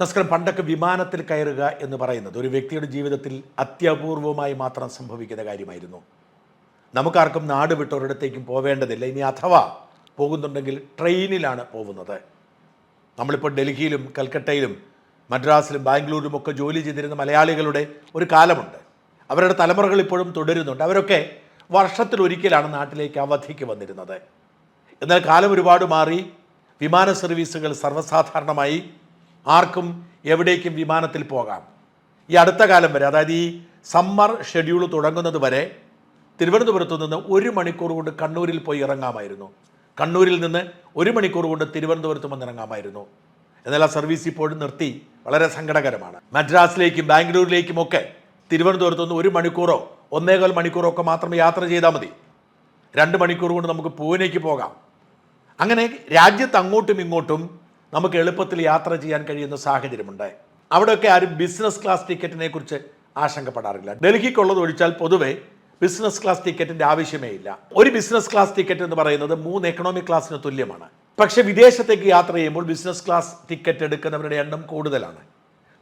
നമസ്കാരം. പണ്ടൊക്കെ വിമാനത്തിൽ കയറുക എന്ന് പറയുന്നത് ഒരു വ്യക്തിയുടെ ജീവിതത്തിൽ അത്യപൂർവമായി മാത്രം സംഭവിക്കുന്ന കാര്യമായിരുന്നു. നമുക്കാർക്കും നാട് വിട്ട് ഒരിടത്തേക്കും പോവേണ്ടതില്ല. ഇനി അഥവാ പോകുന്നുണ്ടെങ്കിൽ ട്രെയിനിലാണ് പോകുന്നത്. നമ്മളിപ്പോൾ ഡൽഹിയിലും കൽക്കട്ടയിലും മദ്രാസിലും ബാംഗ്ലൂരിലും ഒക്കെ ജോലി ചെയ്തിരുന്ന മലയാളികളുടെ ഒരു കാലമുണ്ട്. അവരുടെ തലമുറകൾ ഇപ്പോഴും തുടരുന്നുണ്ട്. അവരൊക്കെ വർഷത്തിലൊരിക്കലാണ് നാട്ടിലേക്ക് അവധിക്ക് വന്നിരുന്നത്. എന്നാൽ കാലം ഒരുപാട് മാറി. വിമാന സർവീസുകൾ സർവസാധാരണമായി ആർക്കും എവിടേക്കും വിമാനത്തിൽ പോകാം. ഈ അടുത്ത കാലം വരെ അതായത് ഈ സമ്മർ ഷെഡ്യൂൾ തുടങ്ങുന്നത് വരെ തിരുവനന്തപുരത്ത് നിന്ന് ഒരു മണിക്കൂർ കൊണ്ട് കണ്ണൂരിൽ പോയി ഇറങ്ങാമായിരുന്നു. കണ്ണൂരിൽ നിന്ന് ഒരു മണിക്കൂർ കൊണ്ട് തിരുവനന്തപുരത്ത് വന്ന് ഇറങ്ങാമായിരുന്നു. എന്നാൽ സർവീസ് ഇപ്പോഴും നിർത്തി വളരെ സങ്കടകരമാണ്. മദ്രാസിലേക്കും ബാംഗ്ലൂരിലേക്കും ഒക്കെ തിരുവനന്തപുരത്ത് നിന്ന് ഒരു മണിക്കൂറോ ഒന്നേകാൽ മണിക്കൂറോ ഒക്കെ മാത്രം യാത്ര ചെയ്താൽ മതി. രണ്ട് മണിക്കൂർ കൊണ്ട് നമുക്ക് പൂനെക്ക് പോകാം. അങ്ങനെ രാജ്യത്ത് അങ്ങോട്ടും ഇങ്ങോട്ടും നമുക്ക് എളുപ്പത്തിൽ യാത്ര ചെയ്യാൻ കഴിയുന്ന സാഹചര്യമുണ്ട് അവിടെയൊക്കെ ആരും ബിസിനസ് ക്ലാസ് ടിക്കറ്റിനെ കുറിച്ച് ആശങ്കപ്പെടാറില്ല. ഡൽഹിക്കുള്ളത് ഒഴിച്ചാൽ പൊതുവെ ബിസിനസ് ക്ലാസ് ടിക്കറ്റിന്റെ ആവശ്യമേ ഇല്ല. ഒരു ബിസിനസ് ക്ലാസ് ടിക്കറ്റ് എന്ന് പറയുന്നത് മൂന്ന് എക്കണോമിക് ക്ലാസ്സിന് തുല്യമാണ്. പക്ഷെ വിദേശത്തേക്ക് യാത്ര ചെയ്യുമ്പോൾ ബിസിനസ് ക്ലാസ് ടിക്കറ്റ് എടുക്കുന്നവരുടെ എണ്ണം കൂടുതലാണ്.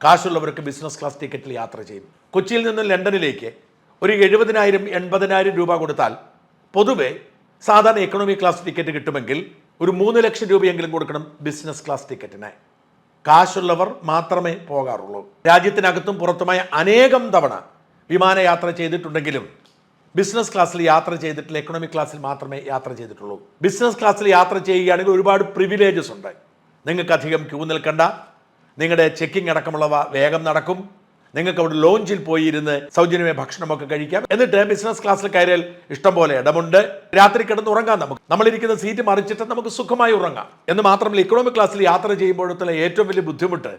കാശുള്ളവർക്ക് ബിസിനസ് ക്ലാസ് ടിക്കറ്റിൽ യാത്ര ചെയ്യും. കൊച്ചിയിൽ നിന്ന് ലണ്ടനിലേക്ക് ഒരു എഴുപതിനായിരം എൺപതിനായിരം രൂപ കൊടുത്താൽ പൊതുവെ സാധാരണ എക്കണോമി ക്ലാസ് ടിക്കറ്റ് കിട്ടുമെങ്കിൽ ഒരു മൂന്ന് ലക്ഷം രൂപയെങ്കിലും കൊടുക്കണം ബിസിനസ് ക്ലാസ് ടിക്കറ്റിന് കാശുള്ളവർ മാത്രമേ പോകാറുള്ളൂ. രാജ്യത്തിനകത്തും പുറത്തുമായ അനേകം തവണ വിമാനയാത്ര ചെയ്തിട്ടുണ്ടെങ്കിലും ബിസിനസ് ക്ലാസ്സിൽ യാത്ര ചെയ്തിട്ടില്ല എക്കണോമിക് ക്ലാസ്സിൽ മാത്രമേ യാത്ര ചെയ്തിട്ടുള്ളൂ. ബിസിനസ് ക്ലാസ്സിൽ യാത്ര ചെയ്യുകയാണെങ്കിൽ ഒരുപാട് പ്രിവിലേജസ് ഉണ്ട്. നിങ്ങൾക്ക് അധികം ക്യൂ നിൽക്കണ്ട. നിങ്ങളുടെ ചെക്കിംഗ് അടക്കമുള്ളവ വേഗം നടക്കും. നിങ്ങൾക്ക് അവിടെ ലോഞ്ചിൽ പോയി ഇരുന്ന് സൗജന്യമായ ഭക്ഷണമൊക്കെ കഴിക്കാം. എന്നിട്ട് ബിസിനസ് ക്ലാസ്സിൽ കയറിയാൽ ഇഷ്ടംപോലെ ഇടമുണ്ട്. രാത്രി കിടന്ന് ഉറങ്ങാം നമുക്ക്. നമ്മളിരിക്കുന്ന സീറ്റ് മറിച്ചിട്ട് നമുക്ക് സുഖമായി ഉറങ്ങാം. എന്ന് മാത്രമല്ല ഇക്കണോമിക് ക്ലാസ്സിൽ യാത്ര ചെയ്യുമ്പോഴത്തുള്ള ഏറ്റവും വലിയ ബുദ്ധിമുട്ട്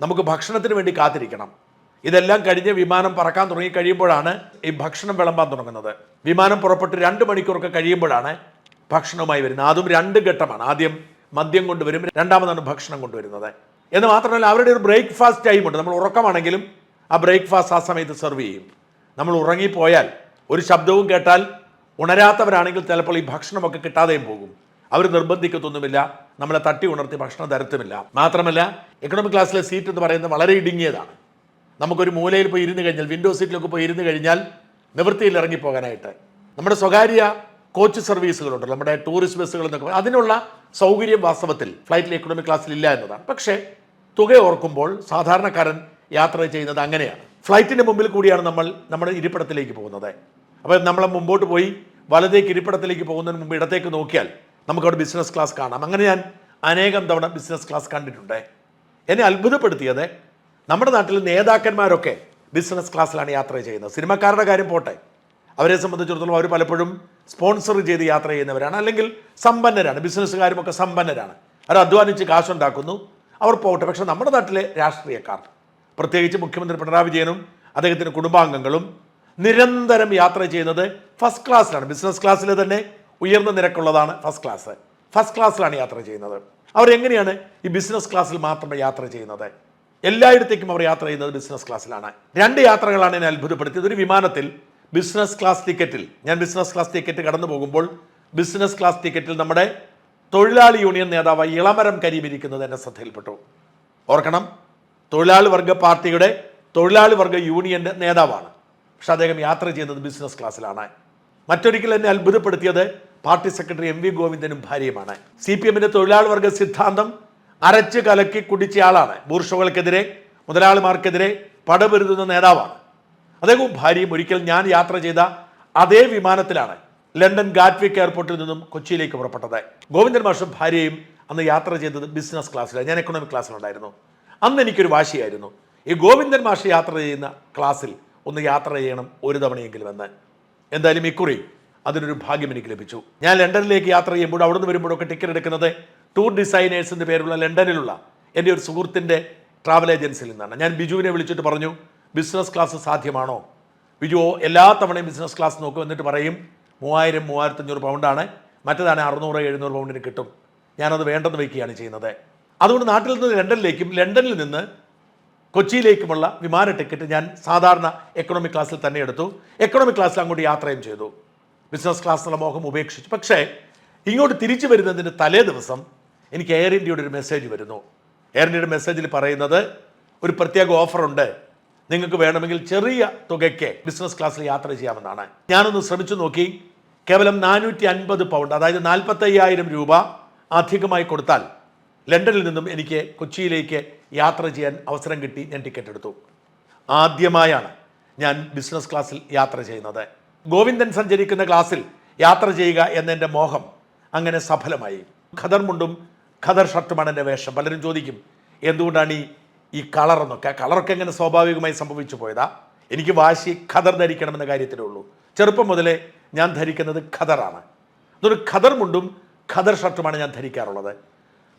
നമുക്ക് ഭക്ഷണത്തിന് വേണ്ടി കാത്തിരിക്കണം. ഇതെല്ലാം കഴിഞ്ഞ് വിമാനം പറക്കാൻ തുടങ്ങി കഴിയുമ്പോഴാണ് ഈ ഭക്ഷണം വിളമ്പാൻ തുടങ്ങുന്നത്. വിമാനം പുറപ്പെട്ട് രണ്ട് മണിക്കൂറൊക്കെ കഴിയുമ്പോഴാണ് ഭക്ഷണവുമായി വരുന്നത്. അതും രണ്ട് ഘട്ടമാണ്. ആദ്യം മദ്യം കൊണ്ടുവരും രണ്ടാമതാണ് ഭക്ഷണം കൊണ്ടുവരുന്നത്. എന്ന് മാത്രമല്ല അവരുടെ ഒരു ബ്രേക്ക്ഫാസ്റ്റ് ടൈമുണ്ട് നമ്മൾ ഉറക്കമാണെങ്കിലും ആ ബ്രേക്ക്ഫാസ്റ്റ് ആ സമയത്ത് സെർവ് ചെയ്യും. നമ്മൾ ഉറങ്ങിപ്പോയാൽ ഒരു ശബ്ദവും കേട്ടാൽ ഉണരാത്തവരാണെങ്കിൽ ചിലപ്പോൾ ഈ ഭക്ഷണമൊക്കെ കിട്ടാതെയും പോകും. അവർ നിർബന്ധിക്കത്തൊന്നുമില്ല. നമ്മളെ തട്ടി ഉണർത്തി ഭക്ഷണം തരത്തുമില്ല. മാത്രമല്ല എക്കണോമിക് ക്ലാസ്സിലെ സീറ്റ് എന്ന് പറയുന്നത് വളരെ ഇടുങ്ങിയതാണ്. നമുക്കൊരു മൂലയിൽ പോയി ഇരുന്ന് കഴിഞ്ഞാൽ വിൻഡോ സീറ്റിലൊക്കെ പോയി ഇരുന്ന് കഴിഞ്ഞാൽ നിവൃത്തിയിൽ ഇറങ്ങിപ്പോകാനായിട്ട്. നമ്മുടെ സ്വകാര്യ കോച്ച് സർവീസുകളുണ്ട് നമ്മുടെ ടൂറിസ്റ്റ് ബസ്സുകൾ എന്നൊക്കെ. അതിനുള്ള സൗകര്യം വാസ്തവത്തിൽ ഫ്ലൈറ്റിൽ എക്കണോമിക് ക്ലാസ്സിൽ ഇല്ല എന്നതാണ്. പക്ഷേ തുക ഓർക്കുമ്പോൾ സാധാരണക്കാരൻ യാത്ര ചെയ്യുന്നത് അങ്ങനെയാണ്. ഫ്ലൈറ്റിന്റെ മുമ്പിൽ കൂടിയാണ് നമ്മൾ നമ്മുടെ ഇരിപ്പിടത്തിലേക്ക് പോകുന്നത്. അപ്പോൾ നമ്മൾ മുമ്പോട്ട് പോയി വലതേക്ക് ഇരിപ്പിടത്തിലേക്ക് പോകുന്നതിന് മുമ്പ് ഇടത്തേക്ക് നോക്കിയാൽ നമുക്കവിടെ ബിസിനസ് ക്ലാസ് കാണാം. അങ്ങനെ ഞാൻ അനേകം തവണ ബിസിനസ് ക്ലാസ് കണ്ടിട്ടുണ്ട്. എന്നെ അത്ഭുതപ്പെടുത്തിയത് നമ്മുടെ നാട്ടിൽ നേതാക്കന്മാരൊക്കെ ബിസിനസ് ക്ലാസ്സിലാണ് യാത്ര ചെയ്യുന്നത്. സിനിമക്കാരുടെ കാര്യം പോട്ടെ. അവരെ സംബന്ധിച്ചിടത്തോളം അവർ പലപ്പോഴും സ്പോൺസർ ചെയ്ത് യാത്ര ചെയ്യുന്നവരാണ്. അല്ലെങ്കിൽ സമ്പന്നരാണ്. ബിസിനസ്സുകാരുമൊക്കെ സമ്പന്നരാണ്. അവർ അധ്വാനിച്ച് കാശുണ്ടാക്കുന്നു. അവർ പോകട്ടെ. പക്ഷേ നമ്മുടെ നാട്ടിലെ രാഷ്ട്രീയക്കാർ പ്രത്യേകിച്ച് മുഖ്യമന്ത്രി പിണറായി വിജയനും അദ്ദേഹത്തിന്റെ കുടുംബാംഗങ്ങളും നിരന്തരം യാത്ര ചെയ്യുന്നത് ഫസ്റ്റ് ക്ലാസ്സിലാണ് ബിസിനസ് ക്ലാസ്സിൽ തന്നെ ഉയർന്ന നിരക്കുള്ളതാണ് ഫസ്റ്റ് ക്ലാസ് ഫസ്റ്റ് ക്ലാസ്സിലാണ് യാത്ര ചെയ്യുന്നത്. അവർ അവരെങ്ങനെയാണ് ഈ ബിസിനസ് ക്ലാസ്സിൽ മാത്രമേ യാത്ര ചെയ്യുന്നത്? എല്ലായിടത്തേക്കും അവർ യാത്ര ചെയ്യുന്നത് ബിസിനസ് ക്ലാസ്സിലാണ് രണ്ട് യാത്രകളാണ് എന്നെ അത്ഭുതപ്പെടുത്തിയത്. ഒരു വിമാനത്തിൽ ബിസിനസ് ക്ലാസ് ടിക്കറ്റിൽ ഞാൻ ബിസിനസ് ക്ലാസ് ടിക്കറ്റ് കടന്നു പോകുമ്പോൾ ബിസിനസ് ക്ലാസ് ടിക്കറ്റിൽ നമ്മുടെ തൊഴിലാളി യൂണിയൻ നേതാവ് ഇളമരം കരീം ഇരിക്കുന്നത് എന്നെ ശ്രദ്ധയിൽപ്പെട്ടു. ഓർക്കണം തൊഴിലാളി വർഗ പാർട്ടിയുടെ തൊഴിലാളി വർഗ യൂണിയന്റെ നേതാവാണ്. പക്ഷെ അദ്ദേഹം യാത്ര ചെയ്യുന്നത് ബിസിനസ് ക്ലാസ്സിലാണ്. മറ്റൊരിക്കൽ എന്നെ അത്ഭുതപ്പെടുത്തിയത് പാർട്ടി സെക്രട്ടറി എം വി ഗോവിന്ദനും ഭാര്യയുമാണ്. സി പി എമ്മിന്റെ തൊഴിലാളി വർഗ സിദ്ധാന്തം അരച്ച് കലക്കി കുടിച്ചയാളാണ് ബൂർഷകൾക്കെതിരെ മുതലാളിമാർക്കെതിരെ പടപൊരുതുന്ന നേതാവാണ്. അദ്ദേഹവും ഭാര്യയും ഒരിക്കൽ ഞാൻ യാത്ര ചെയ്ത അതേ വിമാനത്തിലാണ് ലണ്ടൻ ഗാറ്റ്വിക് എയർപോർട്ടിൽ നിന്നും കൊച്ചിയിലേക്ക് പുറപ്പെട്ടത്. ഗോവിന്ദൻ മാഷും ഭാര്യയും അന്ന് യാത്ര ചെയ്തത് ബിസിനസ് ക്ലാസ്സിലാണ്. ഞാൻ എക്കണോമിക് ക്ലാസ്സിലുണ്ടായിരുന്നു അന്ന് എനിക്കൊരു വാശിയായിരുന്നു. ഈ ഗോവിന്ദൻ മാഷ് യാത്ര ചെയ്യുന്ന ക്ലാസ്സിൽ ഒന്ന് യാത്ര ചെയ്യണം ഒരു തവണയെങ്കിലും എന്ന്. എന്തായാലും ഇക്കുറി അതിനൊരു ഭാഗ്യം എനിക്ക് ലഭിച്ചു. ഞാൻ ലണ്ടനിലേക്ക് യാത്ര ചെയ്യുമ്പോൾ അവിടുന്ന് വരുമ്പോഴൊക്കെ ടിക്കറ്റ് എടുക്കുന്നത് ടൂർ ഡിസൈനേഴ്സ് എന്ന് പേരുള്ള ലണ്ടനിലുള്ള എന്റെ ഒരു സുഹൃത്തിന്റെ ട്രാവൽ ഏജൻസിയിൽ നിന്നാണ്. ഞാൻ ബിജുവിനെ വിളിച്ചിട്ട് പറഞ്ഞു ബിസിനസ് ക്ലാസ് സാധ്യമാണോ? ബിജു എല്ലാ തവണയും ബിസിനസ് ക്ലാസ് നോക്കും എന്നിട്ട് പറയും മൂവായിരം മൂവായിരത്തഞ്ഞൂറ് പൗണ്ടാണ് മറ്റേതാണ് അറുന്നൂറ് എഴുന്നൂറ് പൗണ്ടിന് കിട്ടും. ഞാനത് വേണ്ടെന്ന് വയ്ക്കുകയാണ് ചെയ്യുന്നത്. അതുകൊണ്ട് നാട്ടിൽ നിന്ന് ലണ്ടനിലേക്കും ലണ്ടനിൽ നിന്ന് കൊച്ചിയിലേക്കുമുള്ള വിമാന ടിക്കറ്റ് ഞാൻ സാധാരണ എക്കണോമിക് ക്ലാസ്സിൽ തന്നെ എടുത്തു. എക്കണോമിക് ക്ലാസ്സിൽ അങ്ങോട്ട് യാത്രയും ചെയ്തു. ബിസിനസ് ക്ലാസ് ക്ലാസ്സിലുള്ള മോഹം ഉപേക്ഷിച്ചു. പക്ഷേ ഇങ്ങോട്ട് തിരിച്ചു വരുന്നതിന്റെ തലേ ദിവസം എനിക്ക് എയർ ഇന്ത്യയുടെ ഒരു മെസ്സേജ് വരുന്നു. എയർ ഇന്ത്യയുടെ മെസ്സേജിൽ പറയുന്നത് ഒരു പ്രത്യേക ഓഫറുണ്ട് നിങ്ങൾക്ക് വേണമെങ്കിൽ ചെറിയ തുകയ്ക്ക് ബിസിനസ് ക്ലാസ്സിൽ യാത്ര ചെയ്യാമെന്നാണ്. ഞാനൊന്ന് ശ്രമിച്ചു നോക്കി. കേവലം നാനൂറ്റി അൻപത് പൗണ്ട് അതായത് നാൽപ്പത്തയ്യായിരം രൂപ അധികമായി കൊടുത്താൽ ലണ്ടനിൽ നിന്നും എനിക്ക് കൊച്ചിയിലേക്ക് യാത്ര ചെയ്യാൻ അവസരം കിട്ടി ഞാൻ ടിക്കറ്റ് എടുത്തു. ആദ്യമായാണ് ഞാൻ ബിസിനസ് ക്ലാസ്സിൽ യാത്ര ചെയ്യുന്നത്. ഗോവിന്ദൻ സഞ്ചരിക്കുന്ന ക്ലാസ്സിൽ യാത്ര ചെയ്യുക എന്നെന്റെ മോഹം അങ്ങനെ സഫലമായി. ഖദർ മുണ്ടും ഖദർ ഷർട്ടുമാണ് എന്റെ വേഷം. പലരും ചോദിക്കും എന്തുകൊണ്ടാണ് ഈ ഈ കളറെന്നൊക്കെ കളറൊക്കെ എങ്ങനെ സ്വാഭാവികമായി സംഭവിച്ചു പോയതാ? എനിക്ക് വാശി ഖദർ ധരിക്കണമെന്ന കാര്യത്തിലേ ഉള്ളൂ. ചെറുപ്പം മുതലേ ഞാൻ ധരിക്കുന്നത് ഖദറാണ്. അതൊരു ഖദർ മുണ്ടും ഖദർ ഷർട്ടുമാണ് ഞാൻ ധരിക്കാറുള്ളത്.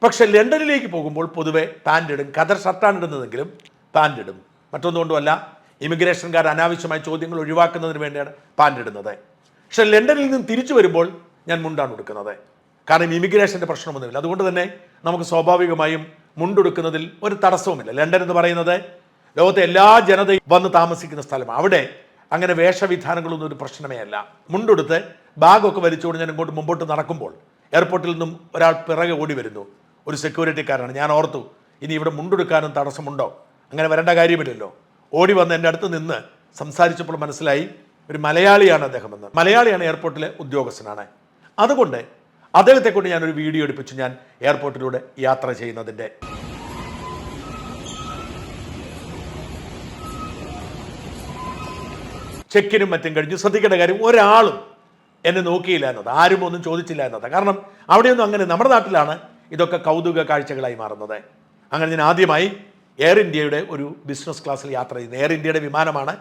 പക്ഷെ ലണ്ടനിലേക്ക് പോകുമ്പോൾ പൊതുവെ പാന്റ് ഇടും കതർ ഷർട്ടാണ് ഇടുന്നതെങ്കിലും പാന്റ് ഇടും മറ്റൊന്നുകൊണ്ടുമല്ല ഇമിഗ്രേഷൻകാർ അനാവശ്യമായ ചോദ്യങ്ങൾ ഒഴിവാക്കുന്നതിന് വേണ്ടിയാണ് പാന്റ് ഇടുന്നത് പക്ഷെ ലണ്ടനിൽ നിന്ന് തിരിച്ചു വരുമ്പോൾ ഞാൻ മുണ്ടാണ് എടുക്കുന്നത് കാരണം ഇമിഗ്രേഷന്റെ പ്രശ്നമൊന്നുമില്ല. അതുകൊണ്ട് തന്നെ നമുക്ക് സ്വാഭാവികമായും മുണ്ടെടുക്കുന്നതിൽ ഒരു തടസ്സവുമില്ല. ലണ്ടൻ എന്ന് പറയുന്നത് ലോകത്തെ എല്ലാ ജനതയും വന്ന് താമസിക്കുന്ന സ്ഥലമാണ്. അവിടെ അങ്ങനെ വേഷവിധാനങ്ങളൊന്നും ഒരു പ്രശ്നമേ അല്ല. മുണ്ടെടുത്ത് ബാഗൊക്കെ വലിച്ചുകൊണ്ട് ഞാൻ ഇങ്ങോട്ട് മുമ്പോട്ട് നടക്കുമ്പോൾ എയർപോർട്ടിൽ നിന്നും ഒരാൾ പിറകെ ഓടി വരുന്നു. ഒരു സെക്യൂരിറ്റിക്കാരനാണ് ഞാൻ ഓർത്തു ഇനി ഇവിടെ മുണ്ടെടുക്കാനും തടസ്സമുണ്ടോ? അങ്ങനെ വരേണ്ട കാര്യമില്ലല്ലോ. ഓടി വന്ന് എന്റെ അടുത്ത് നിന്ന് സംസാരിച്ചപ്പോൾ മനസ്സിലായി ഒരു മലയാളിയാണ് അദ്ദേഹം എന്ന് മലയാളിയാണ് എയർപോർട്ടിലെ ഉദ്യോഗസ്ഥനാണ്. അതുകൊണ്ട് അദ്ദേഹത്തെ കൊണ്ട് ഞാനൊരു വീഡിയോ എടുപ്പിച്ചു. ഞാൻ എയർപോർട്ടിലൂടെ യാത്ര ചെയ്യുന്നതിന്റെ. ചെക്കിനും മറ്റും കഴിഞ്ഞു. ശ്രദ്ധിക്കേണ്ട കാര്യം ഒരാളും എന്നെ നോക്കിയില്ല എന്നത് ആരും ഒന്നും ചോദിച്ചില്ല എന്നത് കാരണം അവിടെയൊന്നും അങ്ങനെ നമ്മുടെ നാട്ടിലാണ് ഇതൊക്കെ കൗതുക കാഴ്ചകളായി മാറുന്നത്. അങ്ങനെ ഞാൻ ആദ്യമായി എയർ ഇന്ത്യയുടെ ഒരു ബിസിനസ് ക്ലാസ്സിൽ യാത്ര ചെയ്യുന്നത് എയർ ഇന്ത്യയുടെ വിമാനമാണ്.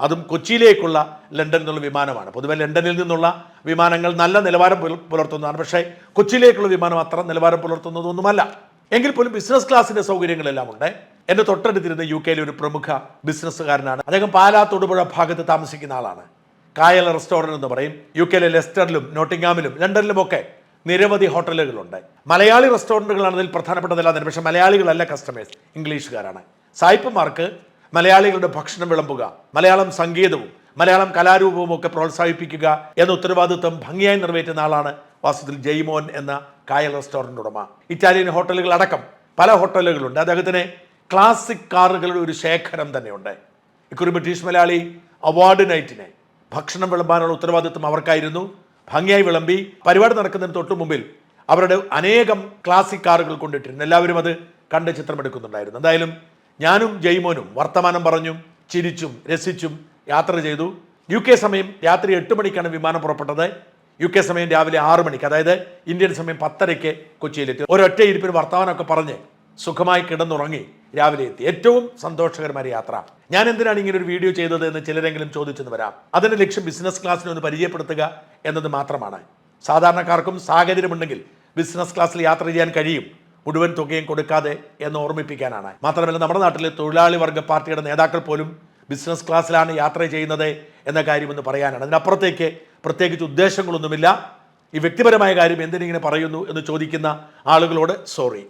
അതും കൊച്ചിയിലേക്കുള്ള ലണ്ടനിൽ നിന്നുള്ള വിമാനമാണ്. പൊതുവെ ലണ്ടനിൽ നിന്നുള്ള വിമാനങ്ങൾ നല്ല നിലവാരം പുല- പുലർത്തുന്നതാണ്. പക്ഷേ കൊച്ചിയിലേക്കുള്ള വിമാനം അത്ര നിലവാരം പുലർത്തുന്നതൊന്നുമല്ല. എങ്കിൽ പോലും ബിസിനസ് ക്ലാസ്സിന്റെ സൗകര്യങ്ങളെല്ലാം ഉണ്ട്. എന്റെ തൊട്ടടുത്തിരുന്ന യു കെയിലെ ഒരു പ്രമുഖ ബിസിനസ്സുകാരനാണ് അദ്ദേഹം പാലാ തൊടുപുഴ ഭാഗത്ത് താമസിക്കുന്ന ആളാണ്. കായൽ റെസ്റ്റോറന്റ് എന്ന് പറയും. യു കെയിലെ ലെസ്റ്ററിലും നോട്ടിംഗാമിലും ലണ്ടനിലുമൊക്കെ നിരവധി ഹോട്ടലുകളുണ്ട്. മലയാളി റെസ്റ്റോറന്റുകളാണ് അതിൽ പ്രധാനപ്പെട്ടതല്ലാതെ പക്ഷേ മലയാളികളല്ല കസ്റ്റമേഴ്സ് ഇംഗ്ലീഷുകാരാണ്. സായിപ്പുമാർക്ക് മലയാളികളുടെ ഭക്ഷണം വിളമ്പുക മലയാളം സംഗീതവും മലയാളം കലാരൂപവും ഒക്കെ പ്രോത്സാഹിപ്പിക്കുക എന്ന ഉത്തരവാദിത്വം ഭംഗിയായി നിറവേറ്റുന്ന ആളാണ് വാസ്തവത്തിൽ ജയ്മോൻ എന്ന കായൽ റെസ്റ്റോറന്റ് ഉടമ. ഇറ്റാലിയൻ ഹോട്ടലുകൾ അടക്കം പല ഹോട്ടലുകളുണ്ട്. അദ്ദേഹത്തിന് ക്ലാസിക് കാറുകളുടെ ഒരു ശേഖരം തന്നെയുണ്ട്. ഇക്കുറി ബ്രിട്ടീഷ് മലയാളി അവാർഡ് നൈറ്റിനെ ഭക്ഷണം വിളമ്പാനുള്ള ഉത്തരവാദിത്വം അവർക്കായിരുന്നു. ഭംഗിയായി വിളമ്പി പരിപാടി നടക്കുന്നതിന് തൊട്ടു മുമ്പിൽ അവരുടെ അനേകം ക്ലാസിക് കാറുകൾ കൊണ്ടിട്ടിരുന്നു. എല്ലാവരും അത് കണ്ട് ചിത്രമെടുക്കുന്നുണ്ടായിരുന്നു. എന്തായാലും ഞാനും ജയ്മോനും വർത്തമാനം പറഞ്ഞും ചിരിച്ചും രസിച്ചും യാത്ര ചെയ്തു. യു കെ സമയം രാത്രി എട്ട് മണിക്കാണ് വിമാനം പുറപ്പെട്ടത്. യു കെ സമയം രാവിലെ ആറ് മണിക്ക് അതായത് ഇന്ത്യൻ സമയം പത്തരയ്ക്ക് കൊച്ചിയിലെത്തി. ഒരൊറ്റ ഇരിപ്പിന് വർത്തമാനമൊക്കെ പറഞ്ഞ് സുഖമായി കിടന്നുറങ്ങി. രാവിലെ എത്തി. ഏറ്റവും സന്തോഷകരമായ യാത്ര. ഞാൻ എന്തിനാണ് ഇങ്ങനെ ഒരു വീഡിയോ ചെയ്തത് എന്ന് ചിലരെങ്കിലും ചോദിച്ചെന്ന് വരാം. അതിന്റെ ലക്ഷ്യം ബിസിനസ് ക്ലാസ്സിനെ ഒന്ന് പരിചയപ്പെടുത്തുക എന്നത് മാത്രമാണ്. സാധാരണക്കാർക്കും സാഹചര്യമുണ്ടെങ്കിൽ ബിസിനസ് ക്ലാസ്സിൽ യാത്ര ചെയ്യാൻ കഴിയും. മുഴുവൻ തുകയും കൊടുക്കാതെ എന്ന് ഓർമ്മിപ്പിക്കാനാണ്. മാത്രമല്ല നമ്മുടെ നാട്ടിലെ തൊഴിലാളി വർഗ പാർട്ടിയുടെ നേതാക്കൾ പോലും ബിസിനസ് ക്ലാസ്സിലാണ് യാത്ര ചെയ്യുന്നത് എന്ന കാര്യമെന്ന് പറയാനാണ്. അതിനപ്പുറത്തേക്ക് പ്രത്യേകിച്ച് ഉദ്ദേശങ്ങളൊന്നുമില്ല. ഈ വ്യക്തിപരമായ കാര്യം എന്തിനിങ്ങനെ പറയുന്നു എന്ന് ചോദിക്കുന്ന ആളുകളോട് സോറി